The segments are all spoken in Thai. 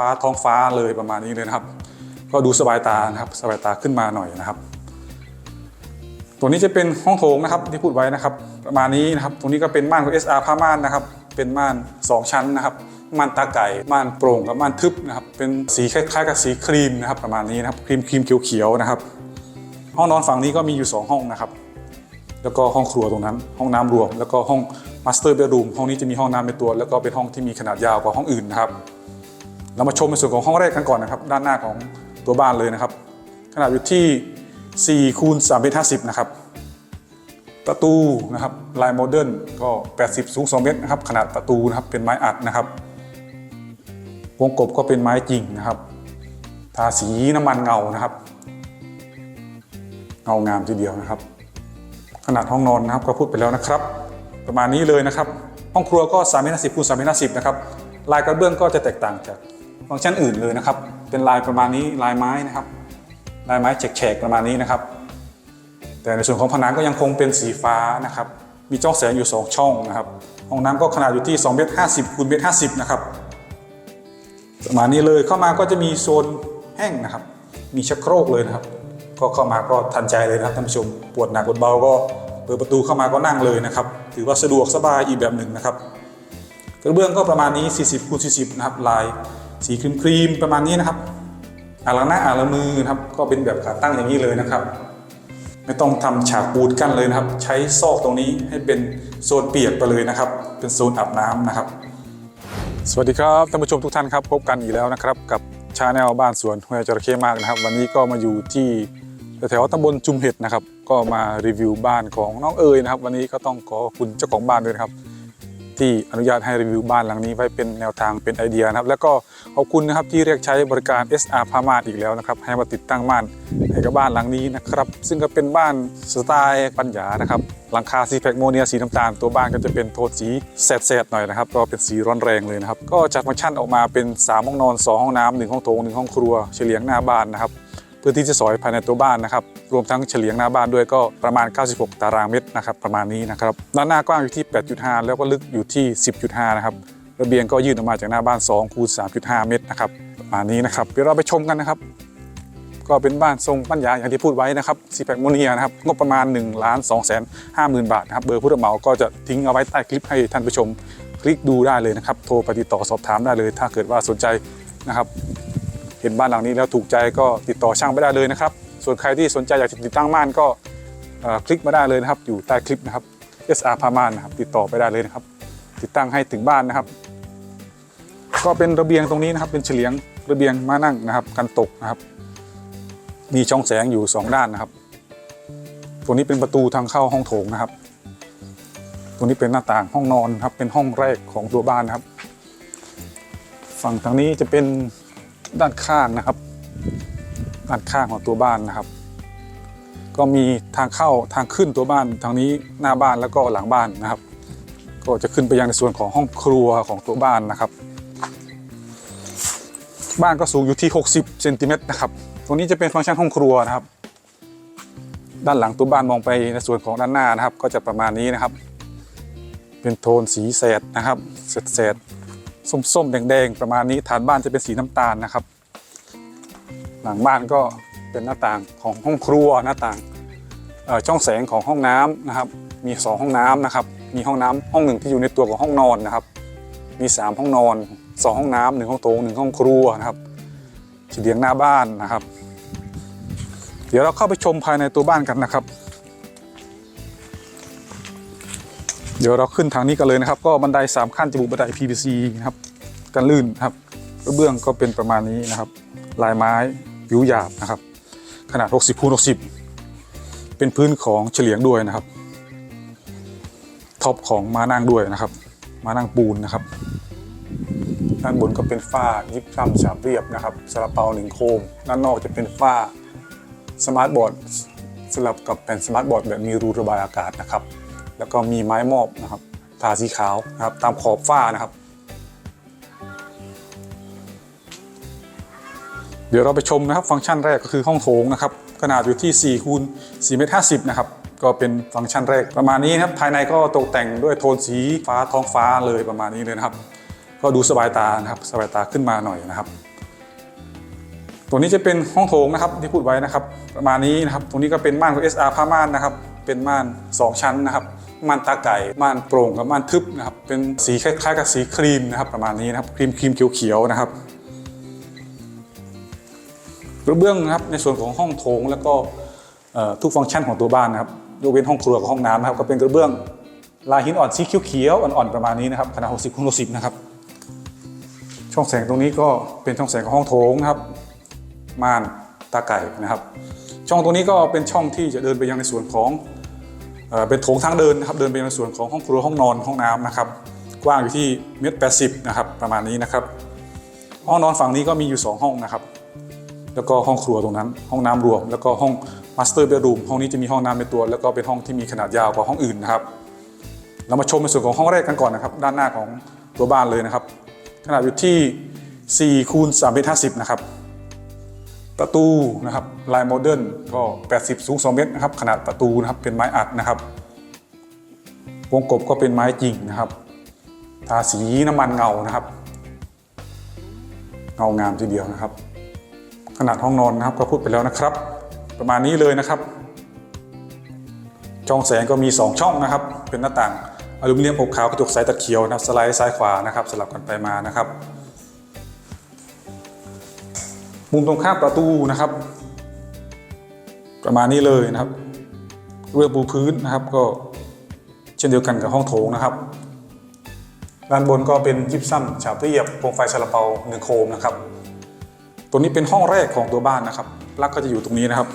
ฟ้าท้องฟ้าเลยประมาณนี้เลยนะครับ ก็ดูสบายตานะครับสบายตาขึ้นมาหน่อยนะครับ ตัวนี้จะเป็นห้องโถงนะครับที่พูดไว้นะครับ ประมาณนี้นะครับ ตรงนี้ก็เป็นม่านของ SR ผ้าม่านนะครับ เป็นม่าน 2 ชั้นนะครับม่านตาไก่ม่านโปร่งกับม่านทึบนะครับ เป็นสีคล้ายๆกับสีครีมนะครับ ประมาณนี้นะครับครีมครีมเขียวๆนะครับ ห้องนอนฝั่งนี้ก็มีอยู่ 2 ห้องนะครับ แล้วก็ห้องครัวตรงนั้น ห้องน้ำรวม แล้วก็ห้องมาสเตอร์เบดรูมห้องนี้จะมีห้องน้ำเป็นตัว แล้วก็เป็นห้องที่มีขนาดยาวกว่าห้องอื่นนะครับ เรามาชมในส่วนของห้องแรกกันก่อนนะครับ ด้านหน้าของตัวบ้านเลยนะครับ ขนาดอยู่ที่4คูณ3เมตร50นะครับประตูนะครับลายโมเดิร์นก็ 80 สูง 2 เมตรนะครับขนาดประตูนะครับเป็นไม้อัดนะครับ วงกบก็เป็นไม้จริงนะครับ ทาสีน้ำมันเงานะครับเงางามทีเดียวนะครับ ขนาดห้องนอนนะครับก็พูดไปแล้วนะครับ ประมาณนี้เลยนะครับ ห้องครัวก็3เมตร50คูณ3เมตร50นะครับลายกระเบื้องก็จะแตกต่างจาก ฟังก์ชันอื่นเลยนะครับ เป็นลายประมาณนี้ลายไม้นะครับ ลายไม้แฉกๆประมาณนี้นะครับ แต่ในส่วนของผนังก็ยังคงเป็นสีฟ้านะครับ มีช่อแสงอยู่ 2 ช่องนะครับ ห้องน้ำก็ขนาดอยู่ที่2เมตร50คูณเมตร50นะครับ ประมาณนี้เลยเข้ามาก็จะมีโซนแห้งนะครับ มีชักโครกเลยนะครับ ก็เข้ามาก็ทันใจเลยนะครับท่านผู้ชม ปวดหนักปวดเบาก็เปิดประตูเข้ามาก็นั่งเลยนะครับ ถือว่าสะดวกสบายอีกแบบหนึ่งนะครับ กระเบื้องก็ประมาณนี้ 40คูณ40 นะครับ ลาย สีครีมครีมๆประมาณนี้นะครับอ่างล้างหน้าอ่างล้างมือนะครับ ก็เป็นแบบขาตั้งอย่างนี้เลยนะครับ ไม่ต้องทำฉากปูนกั้นเลยนะครับ ใช้ซอกตรงนี้ให้เป็นโซนเปียกไปเลยนะครับ เป็นโซนอาบน้ำนะครับ สวัสดีครับท่านผู้ชมทุกท่านครับ พบกันอีกแล้วนะครับ กับชาแนลบ้านสวนห้วยจระเข้มากนะครับ วันนี้ก็มาอยู่ที่แถวตำบลจุมเห็ดนะครับ ก็มารีวิวบ้านของน้องเอ๋ยนะครับ วันนี้ก็ต้องขอคุณเจ้าของบ้านด้วยนะครับ ที่อนุญาตให้รีวิวบ้านหลังนี้ไว้เป็นแนวทางเป็นไอเดียนะครับ แล้วก็ขอบคุณนะครับที่เรียกใช้บริการ SR พามาดอีกแล้วนะครับ ให้มาติดตั้งม่านให้กับบ้านหลังนี้นะครับ ซึ่งก็เป็นบ้านสไตล์ปัญญานะครับหลังคาซีแพคโมเนียสีน้ำตาลตัวบ้านก็จะเป็นโทนสีแสดๆหน่อยนะครับ ก็เป็นสีร้อนแรงเลยนะครับ ก็จัดฟังก์ชันออกมาเป็น 3 ห้องนอน 2 ห้องน้ำหนึ่งห้องโถงหนึ่งห้องครัวเฉลียงหน้าบ้านนะครับ พื้นที่จะสอยภายในตัวบ้านนะครับรวมทั้งเฉลียงหน้าบ้านด้วยก็ประมาณ 96 ตารางเมตรนะครับประมาณนี้นะครับด้านหน้ากว้างอยู่ที่ 8.5 แล้วก็ลึกอยู่ที่ 10.5 นะครับระเบียงก็ยื่นออกมาจากหน้าบ้าน2คูณ3.5 เมตรนะครับประมาณนี้นะครับเดี๋ยวเราไปชมกันนะครับก็เป็นบ้านทรงปัญญาอย่างที่พูดไว้นะครับซีแพคโมเนียนะครับงบประมาณ1ล้าน2แสน5หมื่นบาทนะครับเบอร์ผู้รับเหมาก็จะทิ้งเอาไว้ใต้คลิปให้ท่านผู้ชม คลิกดูได้เลยนะครับ โทรไปติดต่อสอบถามได้เลย ถ้าเกิดว่าสนใจนะครับ เห็นบ้านหลังนี้แล้วถูกใจก็ติดต่อช่างไปได้เลยนะครับ ส่วนใครที่สนใจอยากติดตั้งม่านก็คลิกมาได้เลยนะครับ อยู่ใต้คลิปนะครับ SR พาม่านนะครับ ติดต่อไปได้เลยนะครับ ติดตั้งให้ถึงบ้านนะครับ ก็เป็นระเบียงตรงนี้นะครับ เป็นเฉลียงระเบียงมานั่งนะครับ กันตกนะครับ มีช่องแสงอยู่ 2 ด้านนะครับตรงนี้เป็นประตูทางเข้าห้องโถงนะครับตรงนี้เป็นหน้าต่างห้องนอนครับ เป็นห้องแรกของตัวบ้านนะครับ ฝั่งทางนี้จะเป็น ด้านข้างนะครับ ด้านข้างของตัวบ้านนะครับ ก็มีทางเข้าทางขึ้นตัวบ้านทางนี้หน้าบ้านแล้วก็หลังบ้านนะครับ ก็จะขึ้นไปยังในส่วนของห้องครัวของตัวบ้านนะครับ บ้านก็สูงอยู่ที่ 60เซนติเมตรนะครับ ตรงนี้จะเป็นฟังก์ชันห้องครัวนะครับ ด้านหลังตัวบ้านมองไปในส่วนของด้านหน้านะครับ ก็จะประมาณนี้นะครับ เป็นโทนสีแสดนะครับแสด ส้มๆ แดงๆ ประมาณนี้ฐานบ้านจะเป็นสีน้ำตาลนะครับ หลังบ้านก็เป็นหน้าต่างของห้องครัวหน้าต่างช่องแสงของห้องน้ำนะครับ มี 2 ห้องน้ำนะครับ มีห้องน้ำห้องหนึ่งที่อยู่ในตัวของห้องนอนนะครับ มี 3 ห้องนอน 2 ห้องน้ำหนึ่งห้องโถงหนึ่งห้องครัวนะครับเฉลียงหน้าบ้านนะครับ เดี๋ยวเราเข้าไปชมภายในตัวบ้านกันนะครับ เดี๋ยวเราขึ้นทางนี้กันเลยนะครับ ก็บันได3ขั้นจะบุบันได PVC นะครับกันลื่นนะครับกระเบื้องก็เป็นประมาณนี้นะครับ ลายไม้ผิวหยาบนะครับ ขนาด 60คูณ60 เป็นพื้นของเฉลียงด้วยนะครับท็อปของมานั่งด้วยนะครับมานั่งปูนนะครับด้านบนก็เป็นฝ้ายิบซ้ำฉาบเรียบนะครับสลับเปาหนึ่งโคมด้านนอกจะเป็นฝ้าสมาร์ทบอร์ดสลับกับแผ่นสมาร์ทบอร์ดแบบมีรูระบายอากาศนะครับ แล้วก็มีไม้มอบนะครับทาสีขาวนะครับตามขอบฝ้านะครับ เดี๋ยวเราไปชมนะครับฟังก์ชันแรกก็คือห้องโถงนะครับขนาดอยู่ที่4คูณ4เมตร50นะครับก็เป็นฟังก์ชันแรกประมาณนี้นะครับภายในก็ตกแต่งด้วยโทนสีฟ้าท้องฟ้าเลยประมาณนี้เลยนะครับ ก็ดูสบายตานะครับสบายตาขึ้นมาหน่อยนะครับ ตัวนี้จะเป็นห้องโถงนะครับที่พูดไว้นะครับ ประมาณนี้นะครับตรงนี้ก็เป็นม่านของ SR ผ้าม่านนะครับ เป็นม่าน 2 ชั้นนะครับ ม่านตาไก่ม่านโปร่งกับม่านทึบนะครับเป็นสีคล้ายๆ กับสีครีมนะครับประมาณนี้นะครับครีมครีมเขียวๆนะครับกระเบื้องนะครับในส่วนของห้องโถงแล้วก็ทุกฟังก์ชันของตัวบ้านนะครับยกเว้นห้องครัวกับห้องน้ำนะครับก็เป็นกระเบื้องลายหินอ่อนสีเขียวๆอ่อนๆประมาณนี้นะครับขนาด 60คูณ60 นะครับ ช่องแสงตรงนี้ก็เป็นช่องแสงของห้องโถงนะครับ ม่านตาไก่นะครับ ช่องตรงนี้ก็เป็นช่องที่จะเดินไปยังในส่วนของ เป็นโถงทางเดินนะครับเดินไปยังในส่วนของห้องครัวห้องนอนห้องน้ำนะครับกว้างอยู่ที่เมตรแปดสิบนะครับประมาณนี้นะครับ ห้องนอนฝั่งนี้ก็มีอยู่ 2 ห้องนะครับ แล้วก็ห้องครัวตรงนั้น ห้องน้ำรวม แล้วก็ห้องมาสเตอร์เบดรูมห้องนี้จะมีห้องน้ำในตัว แล้วก็เป็นห้องที่มีขนาดยาวกว่าห้องอื่นนะครับ เรามาชมในส่วนของห้องแรกกันก่อนนะครับ ด้านหน้าของตัวบ้านเลยนะครับ ขนาดอยู่ที่4คูณ3เมตร50นะครับ ประตูนะครับลายโมเดิร์นก็ 80 สูง 2 เมตรนะครับขนาดประตูนะครับเป็นไม้อัดนะครับวงกบก็เป็นไม้จริงนะครับทาสีน้ำมันเงานะครับ เงางามทีเดียวนะครับ ขนาดห้องนอนนะครับก็พูดไปแล้วนะครับ ประมาณนี้เลยนะครับ ช่องแสงก็มี 2 ช่องนะครับ เป็นหน้าต่างอลูมิเนียมอบขาวกระจกใสตัดเขียวนะครับสไลด์ซ้ายขวานะครับสลับกันไปมานะครับ มุมตรงข้ามประตูนะครับ ประมาณนี้เลยนะครับ เรื่องปูพื้นนะครับก็เช่นเดียวกันกับห้องโถงนะครับด้านบนก็เป็นยิปซัมฉาบเรียบโคมไฟซาลาเปาหนึ่งโคมนะครับ ตัวนี้เป็นห้องแรกของตัวบ้านนะครับ ปลั๊กก็จะอยู่ตรงนี้นะครับ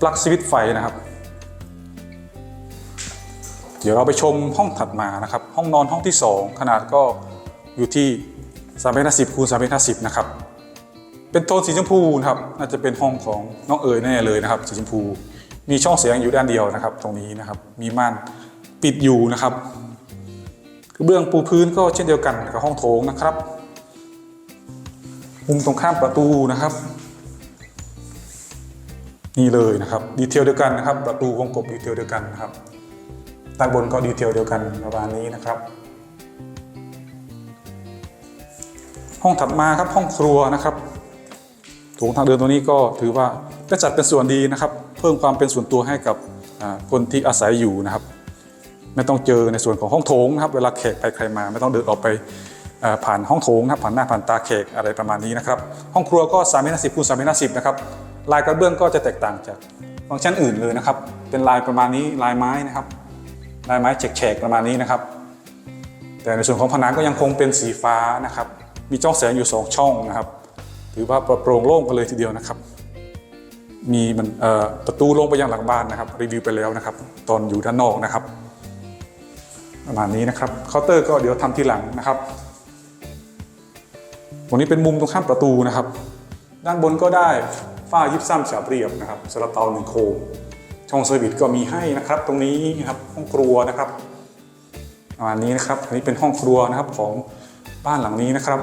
ปลั๊กสวิตไฟนะครับ เดี๋ยวเราไปชมห้องถัดมานะครับ ห้องนอนห้องที่ 2 ขนาดก็อยู่ที่3เมตร50คูณ3เมตร50นะครับ เป็นโทนสีชมพูนะครับน่าจะเป็นห้องของน้องเอ๋ยแน่เลยนะครับ สีชมพู มีช่องเสียงอยู่ด้านเดียวนะครับ ตรงนี้นะครับมีม่านปิดอยู่นะครับกระเบื้องปูพื้นก็เช่นเดียวกันกับห้องโถงนะครับมุมตรงข้ามประตูนะครับ นี่เลยนะครับดีเทลเดียวกันนะครับ ประตูวงกบดีเทลเดียวกันนะครับด้านบนก็ดีเทลเดียวกันประมาณนี้นะครับ ห้องถัดมาครับห้องครัวนะครับ โถงทางเดินตรงนี้ก็ถือว่าก็จัดเป็นส่วนดีนะครับ เพิ่มความเป็นส่วนตัวให้กับคนที่อาศัยอยู่นะครับ ไม่ต้องเจอในส่วนของห้องโถงนะครับ เวลาแขกไปใครมา ไม่ต้องเดินออกไปผ่านห้องโถงนะครับผ่านหน้าผ่านตาแขกอะไรประมาณนี้นะครับห้องครัวก็3เมตรสิบคูณ3เมตรสิบนะครับลายกระเบื้องก็จะแตกต่างจากฟังก์ชันอื่นเลยนะครับ เป็นลายประมาณนี้ลายไม้นะครับ ลายไม้แฉกๆประมาณนี้นะครับ แต่ในส่วนของผนังก็ยังคงเป็นสีฟ้านะครับ มีช่องแสงอยู่ 2 ช่องนะครับ ถือว่าโปร่งโล่งกันเลยทีเดียวนะครับ มีมันประตูลงไปยังหลังบ้านนะครับ รีวิวไปแล้วนะครับ ตอนอยู่ด้านนอกนะครับ ประมาณนี้นะครับเคาน์เตอร์ก็เดี๋ยวทำทีหลังนะครับตรงนี้เป็นมุมตรงข้ามประตูนะครับ ด้านบนก็ได้ฝ้ายิบซ้ำฉาบเรียบนะครับสลับเตาหนึ่งโคมช่องเซอร์วิสก็มีให้นะครับ ตรงนี้นะครับห้องครัวนะครับประมาณนี้นะครับอันนี้เป็นห้องครัวนะครับของบ้านหลังนี้นะครับ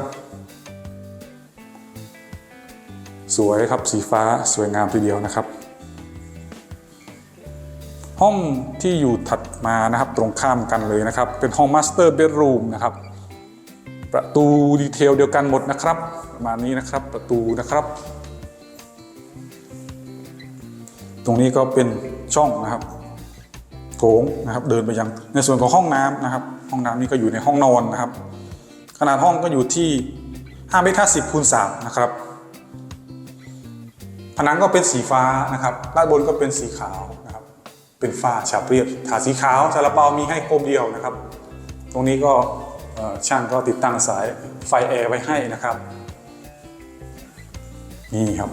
สวยครับสีฟ้าสวยงามทีเดียวนะครับ ห้องที่อยู่ถัดมานะครับตรงข้ามกันเลยนะครับ เป็นห้องมาสเตอร์เบดรูมนะครับ ประตูดีเทลเดียวกันหมดนะครับประมาณนี้นะครับประตูนะครับ ตรงนี้ก็เป็นช่องนะครับโถงนะครับเดินไปยังในส่วนของห้องน้ำนะครับ ห้องน้ำนี่ก็อยู่ในห้องนอนนะครับ ขนาดห้องก็อยู่ที่5เมตร50คูณ3นะครับ ผนังก็เป็นสีฟ้านะครับด้านบนก็เป็นสีขาวนะครับ เป็นฝ้าฉาบเรียบถาสีขาวซาลาเปามีให้โคมเดียวนะครับ ตรงนี้ก็ช่างก็ติดตั้งสายไฟแอร์ไว้ให้นะครับนี่ครับ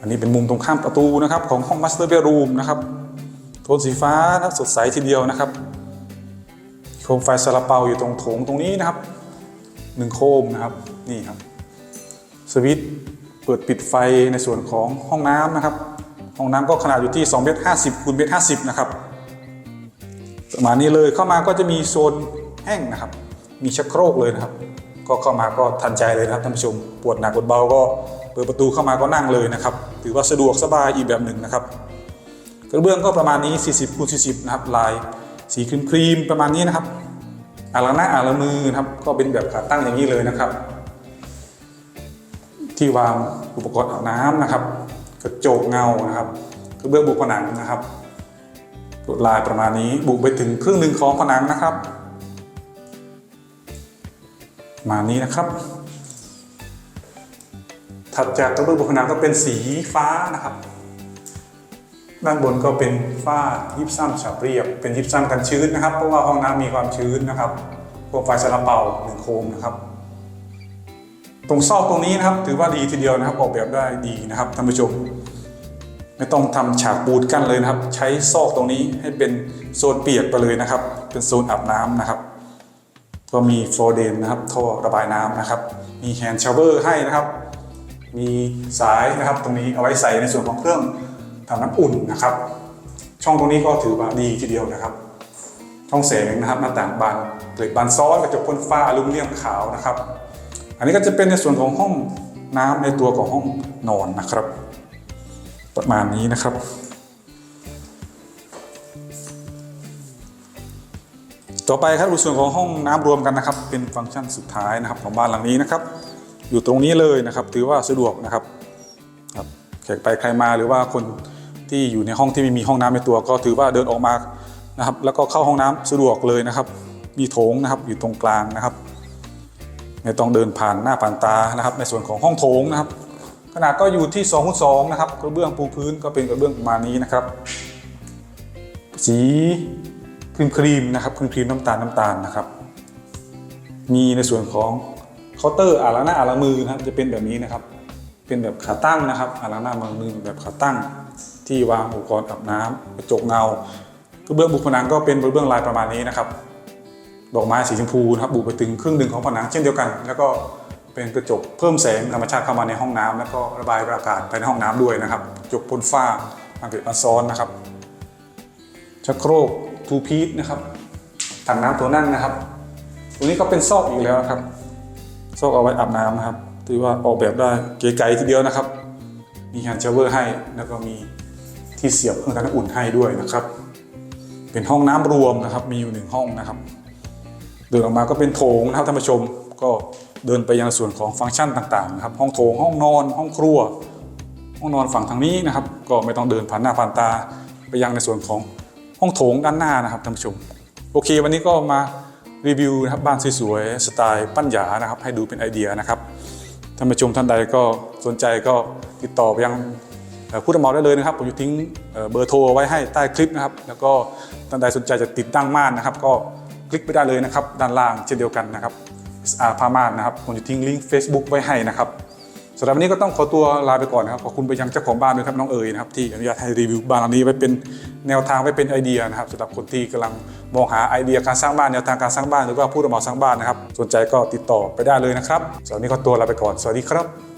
อันนี้เป็นมุมตรงข้ามประตูนะครับของห้อง Master Bedroom นะครับโทนสีฟ้านะสดใสทีเดียวนะครับ โคมไฟซาลาเปาอยู่ตรงโถงตรงนี้นะครับหนึ่งโคมนะครับนี่ครับ สวิตช์ เปิดปิดไฟในส่วนของห้องน้ำนะครับ ห้องน้ำก็ขนาดอยู่ที่2เมตร50คูณเมตร50 นะครับประมาณนี้เลยเข้ามาก็จะมีโซนแห้งนะครับ มีชักโครกเลยนะครับ ก็เข้ามาก็ทันใจเลยนะครับท่านผู้ชม ปวดหนักปวดเบาก็เปิดประตูเข้ามาก็นั่งเลยนะครับ ถือว่าสะดวกสบายอีกแบบหนึ่งนะครับ กระเบื้องก็ประมาณนี้ 40คูณ40 นะครับ ลายสีครีมครีมประมาณนี้นะครับอ่างล้างหน้าอ่างล้างมือนะครับ ก็เป็นแบบขาตั้งอย่างนี้เลยนะครับ ที่วางอุปกรณ์อาบน้ำนะครับ กระจกเงานะครับกระเบื้องบุผนังนะครับลวดลายประมาณนี้บุไปถึงครึ่งหนึ่งของผนังนะครับ มานี้นะครับ ถัดจากกระเบื้องบุผนังก็เป็นสีฟ้านะครับ ด้านบนก็เป็นฝ้ายิบซ้ำฉาบเรียบ เป็นยิบซ้ำกันชื้นนะครับ เพราะว่าห้องน้ำมีความชื้นนะครับพวกไฟซาลาเปาหนึ่งโคมนะครับ ตรงซอกตรงนี้นะครับ ถือว่าดีทีเดียวนะครับ ออกแบบได้ดีนะครับท่านผู้ชม ไม่ต้องทำฉากปูนกั้นเลยนะครับ ใช้ซอกตรงนี้ให้เป็นโซนเปียกไปเลยนะครับ เป็นโซนอาบน้ำนะครับ ก็มีโฟลเดนนะครับท่อระบายน้ำนะครับ มีแฮนด์ชาวเวอร์ให้นะครับ มีสายนะครับ ตรงนี้เอาไว้ใส่ในส่วนของเครื่องทำน้ำอุ่นนะครับ ช่องตรงนี้ก็ถือว่าดีทีเดียวนะครับช่องแสงนะครับหน้าต่างบานเกล็ดบานซ้อนกระจกพ่นฟ้าอลูมิเนียมขาวนะครับ อันนี้ก็จะเป็นในส่วนของห้องน้ำในตัวของห้องนอนนะครับ ประมาณนี้นะครับ ต่อไปครับดูส่วนของห้องน้ำรวมกันนะครับ เป็นฟังก์ชันสุดท้ายนะครับของบ้านหลังนี้นะครับ อยู่ตรงนี้เลยนะครับ ถือว่าสะดวกนะครับครับแขกไปใครมาหรือว่าคนที่อยู่ในห้องที่ไม่มีห้องน้ำในตัว ก็ถือว่าเดินออกมานะครับ แล้วก็เข้าห้องน้ำสะดวกเลยนะครับ มีโถงนะครับอยู่ตรงกลางนะครับ ไม่ต้องเดินผ่านหน้าผ่านตานะครับ ในส่วนของห้องโถงนะครับ ขนาดก็อยู่ที่2คูณ2นะครับกระเบื้องปูพื้นก็เป็นกระเบื้องประมาณนี้นะครับ สีครีมครีมๆนะครับครีมครีมน้ำตาลน้ำตาลนะครับ มีในส่วนของเคาน์เตอร์อางล้าหน้าอางล้ามือนะครับ จะเป็นแบบนี้นะครับ เป็นแบบขาตั้งนะครับอางล้าหน้าอ่ามือแบบขาตั้ง ที่วางอุปกรณ์อาบน้ำกระจกเงากระเบื้องบุผนังก็เป็นกระเบื้องลายประมาณนี้นะครับ ดอกไม้สีชมพูนะครับบุไปถึงครึ่งหนึ่งของผนังเช่นเดียวกัน แล้วก็เป็นกระจกเพิ่มแสงธรรมชาติเข้ามาในห้องน้ำแล้วก็ระบายอากาศไปในห้องน้ำด้วยนะครับกระจกพ่นฝ้าอังกฤษมาซ้อนนะครับชักโครกทูพีทนะครับถังน้ำตัวนั่งนะครับตรงนี้ก็เป็นซอกอีกแล้วนะครับ ซอกเอาไว้อาบน้ำนะครับถือว่าออกแบบได้เก๋ไก๋ทีเดียวนะครับ มีแฮนด์ชาวเวอร์ให้ แล้วก็มีที่เสียบเครื่องทำน้ำอุ่นให้ด้วยนะครับ เป็นห้องน้ำรวมนะครับ มีอยู่หนึ่งห้องนะครับ เดินออกมาก็เป็นโถงนะครับท่านผู้ชม ก็เดินไปยังส่วนของฟังก์ชันต่างๆนะครับห้องโถงห้องนอน ห้องครัว ห้องนอนฝั่งทางนี้นะครับ ก็ไม่ต้องเดินผ่านหน้าผ่านตาไปยังในส่วนของห้องโถงด้านหน้านะครับท่านผู้ชม โอเค วันนี้ก็มารีวิวนะครับบ้านสวยๆสไตล์ปั้นหยานะครับ ให้ดูเป็นไอเดียนะครับท่านผู้ชมท่านใดก็สนใจก็ติดต่อไปยังผู้รับเหมาได้เลยนะครับ ผมจะทิ้งเบอร์โทรไว้ให้ใต้คลิปนะครับ แล้วก็ท่านใดสนใจจะติดตั้งม่านนะครับ ก็ ลิกไปได้เลยนะครับ ด้านล่างเช่นเดียวกันนะครับ SR พามานนะครับผมจะทิ้งลิงก์ Facebook ไว้ให้นะครับสำหรับวันนี้ก็ต้องขอตัวลาไปก่อนนะครับขอบคุณไปยังเจ้าของบ้านด้วยครับน้องเอ๋ยนะครับที่อนุญาตให้รีวิวบ้านหลังนี้ไว้เป็นแนวทางไว้เป็นไอเดียนะครับสำหรับคนที่กำลังมองหาไอเดียการสร้างบ้านแนวทางการสร้างบ้านหรือว่าผู้รับเหมาสร้างบ้านนะครับสนใจก็ติดต่อไปได้เลยนะครับสำหรับวันนี้ก็ตัวลาไปก่อนสวัสดีครับ